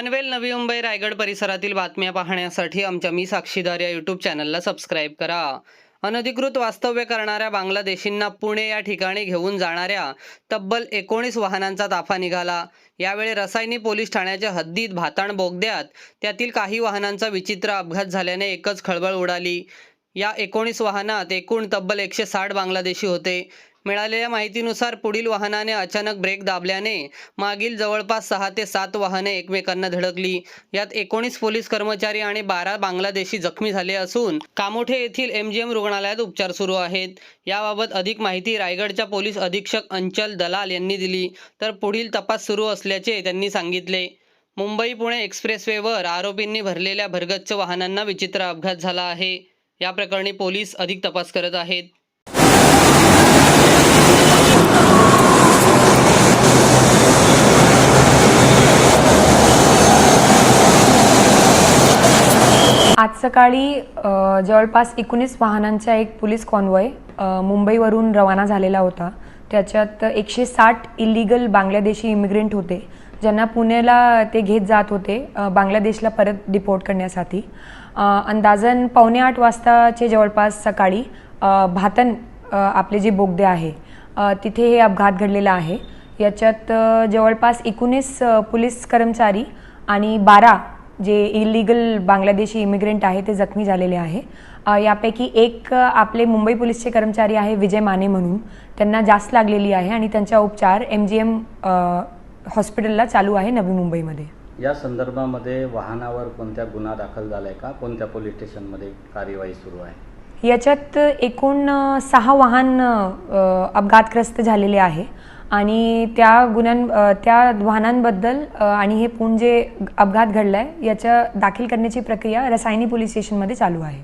पनवेल नवी मुंबई रायगड परिसरातील बातम्या पाहण्यासाठी आमच्या मी साक्षीदार या यूट्यूब चॅनलला सबस्क्राईब करा. अनधिकृत वास्तव्य करणाऱ्या बांगलादेशींना पुणे या ठिकाणी घेऊन जाणाऱ्या तब्बल एकोणीस वाहनांचा ताफा निघाला. यावेळी रसायनी पोलीस ठाण्याच्या हद्दीत भाताण बोगद्यात त्यातील काही वाहनांचा विचित्र अपघात झाल्याने एकच खळबळ उडाली. या एकोणीस वाहनात एकूण तब्बल एकशे साठ बांगलादेशी होते. मिळालेल्या माहितीनुसार पुढील वाहनाने अचानक ब्रेक दाबल्याने मागील जवळपास सहा ते सात वाहने एकमेकांना धडकली. यात एकोणीस पोलीस कर्मचारी आणि बारा बांगलादेशी जखमी झाले असून कामोठे येथील एमजीएम रुग्णालयात उपचार सुरू आहेत. याबाबत अधिक माहिती रायगडच्या पोलीस अधीक्षक अंचल दलाल यांनी दिली. तर पुढील तपास सुरू असल्याचे त्यांनी सांगितले. मुंबई पुणे एक्सप्रेसवेवर आरोपींनी भरलेल्या भरगच्च वाहनांना विचित्र अपघात झाला आहे. या प्रकरणी पोलीस अधिक तपास करत आहेत. आज सकाळी जवळपास एकोणीस वाहनांचा एक पोलीस कॉन्वॉय मुंबईवरून रवाना झालेला होता. त्याच्यात एकशे साठ इलिगल बांगलादेशी इमिग्रेंट होते ज्यांना पुण्याला ते घेत जात होते बांगलादेशला परत डिपोर्ट करण्यासाठी. अंदाजन पावणे आठ वाजताचे जवळपास सकाळी भातन आपले जे बोगदे आहे तिथे हे अपघात घडलेला आहे. याच्यात जवळपास एकोणीस पोलीस कर्मचारी आणि बारा जे इलिगल बांगलादेशी इमिग्रेंट आहे ते जखमी झालेले आहे. यापैकी एक आपले मुंबई पोलीसचे कर्मचारी आहे विजय माने म्हणून. त्यांना जास्त लागलेली आहे आणि त्यांचा उपचार एम जी एम हॉस्पिटलला चालू आहे नवी मुंबईमध्ये. या संदर्भामध्ये वाहनावर कोणत्या गुन्हा दाखल झालाय का? कोणत्या पोलीस स्टेशनमध्ये कार्यवाही सुरू आहे? याच्यात एकूण सहा वाहन अपघातग्रस्त झालेले आहे. आणि त्या गुन्ह्यां त्या वाहनांबद्दल आणि हे पूर्ण जे अपघात घडलाय याच्या दाखल करण्याची प्रक्रिया रसायनी पोलीस स्टेशनमध्ये चालू आहे.